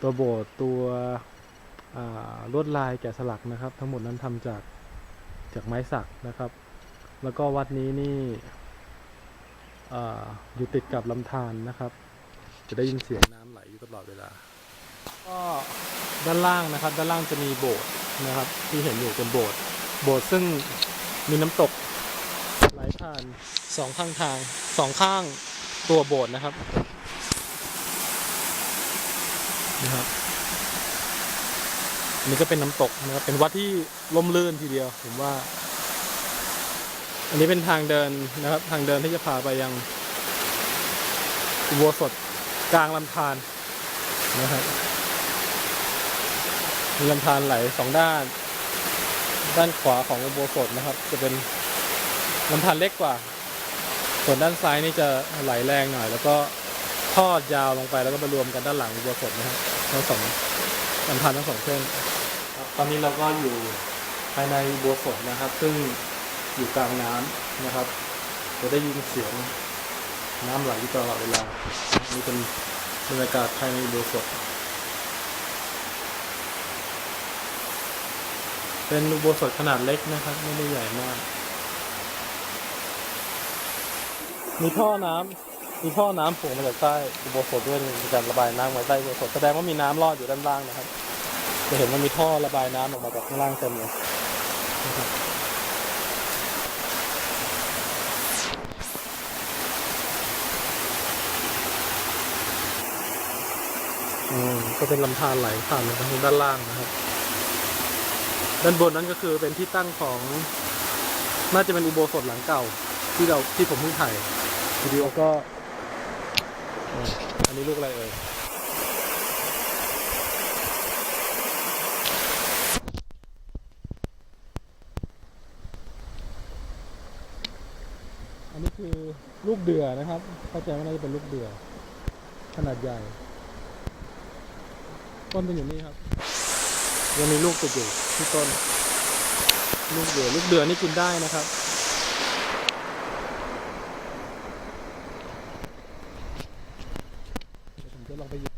ตัวโบสถ์ตัวลวดลายแกะสลักนะครับ ทั้งหมดนั้นทำจากจากไม้สักนะครับ แล้วก็วัดนี้นี่ออยู่ติดกับลำธารนะครับ จะได้ยินเสียงน้ำไหลอยู่ตลอดเวลา ก็ด้านล่างนะครับ ด้านล่างจะมีโบสถ์นะครับ ที่เห็นอยู่เป็นโบสถ์โบสถ์ซึ่งมีน้ำตกไหลผ่านสองข้างทางสองข้างตัวโบสถ์นะครับ นะครับอันนี้ก็เป็นน้ำตกนะครับเป็นวัดที่ร่มรื่นทีเดียวผมว่า อันนี้เป็นทางเดินนะครับ ทางเดินที่จะพาไปยังอุโบสถกลางลำธารนะครับมีลำธารไหลสองด้าน ด้านขวาของอุโบสถนะครับ จะเป็นลำธารเล็กกว่า ส่วนด้านซ้ายนี่จะไหลแรงหน่อย แล้วก็ ทอดยาวลงไปแล้วก็มารวมกันด้านหลังอุโบสถนะครับทั้งสองลำธารทั้งสองเส้นครับตอนนี้เราก็อยู่ภายในอุโบสถนะครับ ซึ่งอยู่กลางน้ำนะครับจะได้ยินเสียงน้ำไหลตลอดเวลานี่เป็นบรรยากาศภายในอุโบสถเป็นอุโบสถขนาดเล็กนะครับ ไม่ได้ใหญ่มาก มีท่อน้ำ มีท่อน้ำผล่มาจากใต้อุโบสถด้วยในการระบายน้ำมาใต้อุโบสถแสดงว่ามีน้ำรอดอยู่ด้านล่างนะครับ จะเห็นว่ามีท่อระบายน้ำออกมาจากข้างล่างเต็มเลยอืมก็เป็นลำธารไหลผ่านลงไปทางด้านล่างนะครับ ด้านบนนั้นก็คือเป็นที่ตั้งของน่าจะเป็นอุโบสถหลังเก่า ที่เราที่ผมเพิ่งถ่ายวิดีโอก็ อันนี้ลูกอะไรเอ่ยอันนี้คือลูกเดือนะครับ เข้าใจว่าน่าจะเป็นลูกเดือ ขนาดใหญ่ ต้นเป็นอยู่นี่ครับ ยังมีลูกติดอยู่ที่ต้น ลูกเดือ ลูกเดือนี่กินได้นะครับ l'orveiller.